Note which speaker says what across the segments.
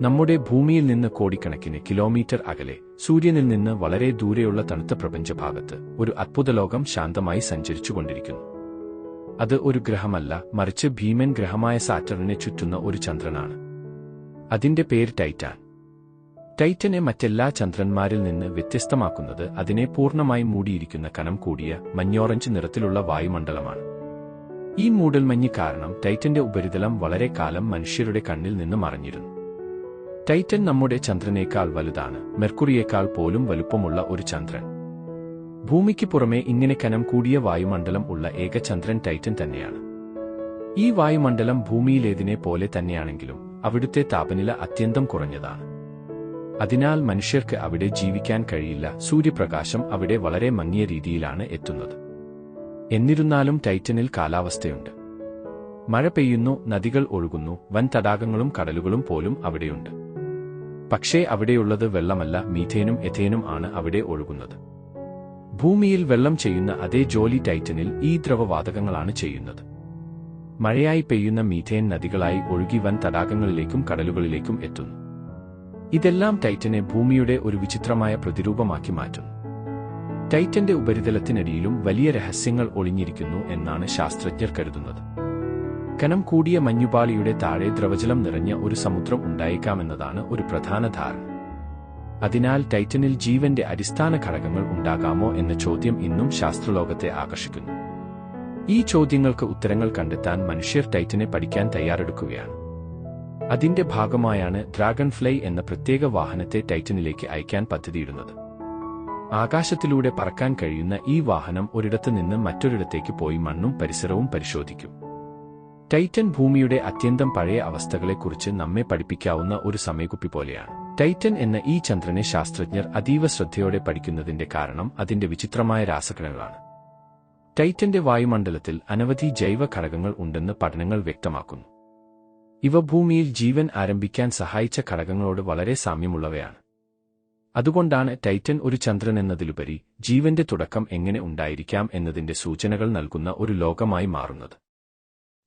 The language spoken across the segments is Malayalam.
Speaker 1: നമ്മുടെ ഭൂമിയിൽ നിന്ന് കോടിക്കണക്കിന് കിലോമീറ്റർ അകലെ സൂര്യനിൽ നിന്ന് വളരെ ദൂരെയുള്ള തണുത്ത പ്രപഞ്ചഭാഗത്ത് ഒരു അത്ഭുതലോകം ശാന്തമായി സഞ്ചരിച്ചുകൊണ്ടിരിക്കുന്നു. അത് ഒരു ഗ്രഹമല്ല മറിച്ച് ഭീമൻ ഗ്രഹമായ സാറ്ററിനെ ചുറ്റുന്ന ഒരു ചന്ദ്രനാണ്. അതിന്റെ പേര് ടൈറ്റാൻ. ടൈറ്റനെ മറ്റെല്ലാ ചന്ദ്രന്മാരിൽ നിന്ന് വ്യത്യസ്തമാക്കുന്നത് അതിനെ പൂർണമായി മൂടിയിരിക്കുന്ന കനം കൂടിയ മഞ്ഞോറഞ്ച് നിറത്തിലുള്ള വായുമണ്ഡലമാണ്. ഈ മൂടൽമഞ്ഞ് കാരണം ടൈറ്റന്റെ ഉപരിതലം വളരെ കാലം മനുഷ്യരുടെ കണ്ണിൽ നിന്ന് മറഞ്ഞിരുന്നു. ടൈറ്റൻ നമ്മുടെ ചന്ദ്രനേക്കാൾ വലുതാണ്. മെർക്കുറിയേക്കാൾ പോലും വലുപ്പമുള്ള ഒരു ചന്ദ്രൻ. ഭൂമിക്ക് പുറമെ ഇങ്ങനെ കനം കൂടിയ വായുമണ്ഡലം ഉള്ള ഏക ചന്ദ്രൻ ടൈറ്റൻ തന്നെയാണ്. ഈ വായുമണ്ഡലം ഭൂമിയിലേതിനെ പോലെ തന്നെയാണെങ്കിലും അവിടുത്തെ താപനില അത്യന്തം കുറഞ്ഞതാണ്. അതിനാൽ മനുഷ്യർക്ക് അവിടെ ജീവിക്കാൻ കഴിയില്ല. സൂര്യപ്രകാശം അവിടെ വളരെ മങ്ങിയ രീതിയിലാണ് എത്തുന്നത്. എന്നിരുന്നാലും ടൈറ്റനിൽ കാലാവസ്ഥയുണ്ട്. മഴ പെയ്യുന്നു നദികൾ ഒഴുകുന്നു വൻ തടാകങ്ങളും കടലുകളും പോലും അവിടെയുണ്ട്. പക്ഷേ അവിടെയുള്ളത് വെള്ളമല്ല മീഥേനും എഥേനും ആണ് അവിടെ ഒഴുകുന്നത്. ഭൂമിയിൽ വെള്ളം ചെയ്യുന്ന അതേ ജോലി ടൈറ്റനിൽ ഈ ദ്രവവാതകങ്ങളാണ് ചെയ്യുന്നത്. മഴയായി പെയ്യുന്ന മീഥേൻ നദികളായി ഒഴുകി വൻ തടാകങ്ങളിലേക്കും കടലുകളിലേക്കും എത്തുന്നു. ഇതെല്ലാം ടൈറ്റനെ ഭൂമിയുടെ ഒരു വിചിത്രമായ പ്രതിരൂപമാക്കി മാറ്റുന്നു. ടൈറ്റന്റെ ഉപരിതലത്തിനടിയിലും വലിയ രഹസ്യങ്ങൾ ഒളിഞ്ഞിരിക്കുന്നു എന്നാണ് ശാസ്ത്രജ്ഞർ കരുതുന്നത്. കനം കൂടിയ മഞ്ഞുപാളിയുടെ താഴെ ദ്രവജലം നിറഞ്ഞ ഒരു സമുദ്രം ഉണ്ടായേക്കാമെന്നതാണ് ഒരു പ്രധാന ധാരണ. അതിനാൽ ടൈറ്റനിൽ ജീവന്റെ അടിസ്ഥാന ഘടകങ്ങൾ ഉണ്ടാകാമോ എന്ന ചോദ്യം ഇന്നും ശാസ്ത്രലോകത്തെ ആകർഷിക്കുന്നു. ഈ ചോദ്യങ്ങൾക്ക് ഉത്തരങ്ങൾ കണ്ടെത്താൻ മനുഷ്യർ ടൈറ്റനെ പഠിക്കാൻ തയ്യാറെടുക്കുകയാണ്. അതിന്റെ ഭാഗമായാണ് ഡ്രാഗൺ ഫ്ലൈ എന്ന പ്രത്യേക വാഹനത്തെ ടൈറ്റനിലേക്ക് അയക്കാൻ പദ്ധതിയിടുന്നത്. ആകാശത്തിലൂടെ പറക്കാൻ കഴിയുന്ന ഈ വാഹനം ഒരിടത്തുനിന്ന് മറ്റൊരിടത്തേക്ക് പോയി മണ്ണും പരിസരവും പരിശോധിക്കും. ടൈറ്റൻ ഭൂമിയുടെ അത്യന്തം പഴയ അവസ്ഥകളെക്കുറിച്ച് നമ്മെ പഠിപ്പിക്കാവുന്ന ഒരു സമയക്കുപ്പി പോലെയാണ്. ടൈറ്റൻ എന്ന ഈ ചന്ദ്രനെ ശാസ്ത്രജ്ഞർ അതീവ ശ്രദ്ധയോടെ പഠിക്കുന്നതിന്റെ കാരണം അതിന്റെ വിചിത്രമായ രാസഘടനകളാണ്. ടൈറ്റന്റെ വായുമണ്ഡലത്തിൽ അനവധി ജൈവ ഘടകങ്ങൾ ഉണ്ടെന്ന് പഠനങ്ങൾ വ്യക്തമാക്കുന്നു. ഇവ ഭൂമിയിൽ ജീവൻ ആരംഭിക്കാൻ സഹായിച്ച ഘടകങ്ങളോട് വളരെ സാമ്യമുള്ളവയാണ്. അതുകൊണ്ടാണ് ടൈറ്റൻ ഒരു ചന്ദ്രൻ എന്നതിലുപരി ജീവന്റെ തുടക്കം എങ്ങനെ ഉണ്ടായിരിക്കാം എന്നതിന്റെ സൂചനകൾ നൽകുന്ന ഒരു ലോകമായി മാറുന്നത്.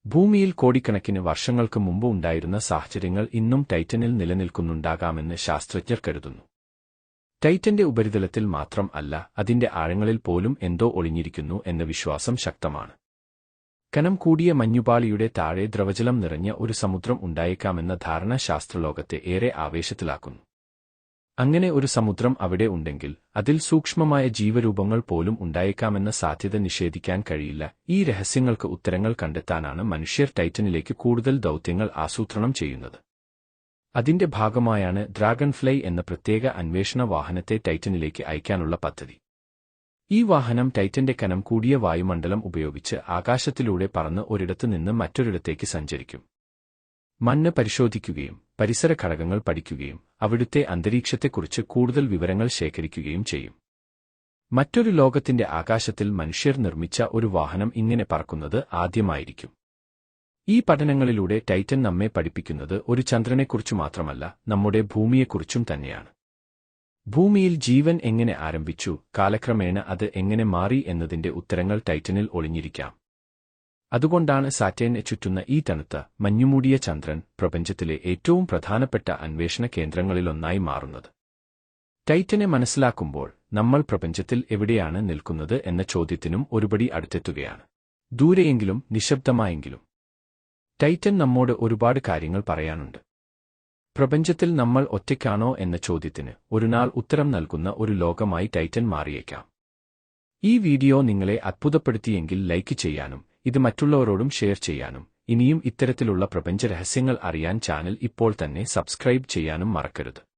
Speaker 1: ഭൂമിയിൽ കോടിക്കണക്കിന് വർഷങ്ങൾക്ക് മുമ്പ് ഉണ്ടായിരുന്ന സാഹചര്യങ്ങൾ ഇന്നും ടൈറ്റനിൽ നിലനിൽക്കുന്നുണ്ടാകാമെന്ന് ശാസ്ത്രജ്ഞർ കരുതുന്നു. ടൈറ്റന്റെ ഉപരിതലത്തിൽ മാത്രം അല്ല അതിന്റെ ആഴങ്ങളിൽ പോലും എന്തോ ഒളിഞ്ഞിരിക്കുന്നു എന്ന വിശ്വാസം ശക്തമാണ്. കനം കൂടിയ മഞ്ഞുപാളിയുടെ താഴെ ദ്രവജലം നിറഞ്ഞ ഒരു സമുദ്രം ഉണ്ടായേക്കാമെന്ന ധാരണ ശാസ്ത്രലോകത്തെ ഏറെ ആവേശത്തിലാക്കുന്നു. അങ്ങനെ ഒരു സമുദ്രം അവിടെ ഉണ്ടെങ്കിൽ അതിൽ സൂക്ഷ്മമായ ജീവരൂപങ്ങൾ പോലും ഉണ്ടായേക്കാമെന്ന സാധ്യത നിഷേധിക്കാൻ കഴിയില്ല. ഈ രഹസ്യങ്ങൾക്ക് ഉത്തരങ്ങൾ കണ്ടെത്താനാണ് മനുഷ്യർ ടൈറ്റനിലേക്ക് കൂടുതൽ ദൗത്യങ്ങൾ ആസൂത്രണം ചെയ്യുന്നത്. അതിന്റെ ഭാഗമായാണ് ഡ്രാഗൺ ഫ്ലൈ എന്ന പ്രത്യേക അന്വേഷണ വാഹനത്തെ ടൈറ്റനിലേക്ക് അയക്കാനുള്ള പദ്ധതി. ഈ വാഹനം ടൈറ്റന്റെ കനം കൂടിയ വായുമണ്ഡലം ഉപയോഗിച്ച് ആകാശത്തിലൂടെ പറന്ന് ഒരിടത്തു നിന്ന് മറ്റൊരിടത്തേക്ക് സഞ്ചരിക്കും. മണ്ണ് പരിശോധിക്കുകയും പരിസര ഘടകങ്ങൾ പഠിക്കുകയും അവിടുത്തെ അന്തരീക്ഷത്തെക്കുറിച്ച് കൂടുതൽ വിവരങ്ങൾ ശേഖരിക്കുകയും ചെയ്യും. മറ്റൊരു ലോകത്തിന്റെ ആകാശത്തിൽ മനുഷ്യർ നിർമ്മിച്ച ഒരു വാഹനം ഇങ്ങനെ പറക്കുന്നത് ആദ്യമായിരിക്കും. ഈ പഠനങ്ങളിലൂടെ ടൈറ്റൻ നമ്മെ പഠിപ്പിക്കുന്നത് ഒരു ചന്ദ്രനെക്കുറിച്ചു മാത്രമല്ല നമ്മുടെ ഭൂമിയെക്കുറിച്ചും തന്നെയാണ്. ഭൂമിയിൽ ജീവൻ എങ്ങനെ ആരംഭിച്ചു കാലക്രമേണ അത് എങ്ങനെ മാറി എന്നതിന്റെ ഉത്തരങ്ങൾ ടൈറ്റനിൽ ഒളിഞ്ഞിരിക്കാം. അതുകൊണ്ടാണ് സാറ്റേനെ ചുറ്റുന്ന ഈ തണുത്ത മഞ്ഞുമൂടിയ ചന്ദ്രൻ പ്രപഞ്ചത്തിലെ ഏറ്റവും പ്രധാനപ്പെട്ട അന്വേഷണ കേന്ദ്രങ്ങളിലൊന്നായി മാറുന്നത്. ടൈറ്റനെ മനസ്സിലാക്കുമ്പോൾ നമ്മൾ പ്രപഞ്ചത്തിൽ എവിടെയാണ് നിൽക്കുന്നത് എന്ന ചോദ്യത്തിനും ഒരുപടി അടുത്തെത്തുകയാണ്. ദൂരെയെങ്കിലും നിശബ്ദമായെങ്കിലും. ടൈറ്റൻ നമ്മോട് ഒരുപാട് കാര്യങ്ങൾ പറയാനുണ്ട്. പ്രപഞ്ചത്തിൽ നമ്മൾ ഒറ്റയ്ക്കാണോ എന്ന ചോദ്യത്തിന് ഒരുനാൾ ഉത്തരം നൽകുന്ന ഒരു ലോകമായി ടൈറ്റൻ മാറിയേക്കാം. ഈ വീഡിയോ നിങ്ങളെ അത്ഭുതപ്പെടുത്തിയെങ്കിൽ ലൈക്ക് ചെയ്യാനും ഇത് മറ്റുള്ളവരോടും ഷെയർ ചെയ്യാനും. ഇനിയും ഇത്തരത്തിലുള്ള പ്രപഞ്ച രഹസ്യങ്ങൾ അറിയാൻ ചാനൽ ഇപ്പോൾ തന്നെ സബ്സ്ക്രൈബ് ചെയ്യാനും മറക്കരുത്.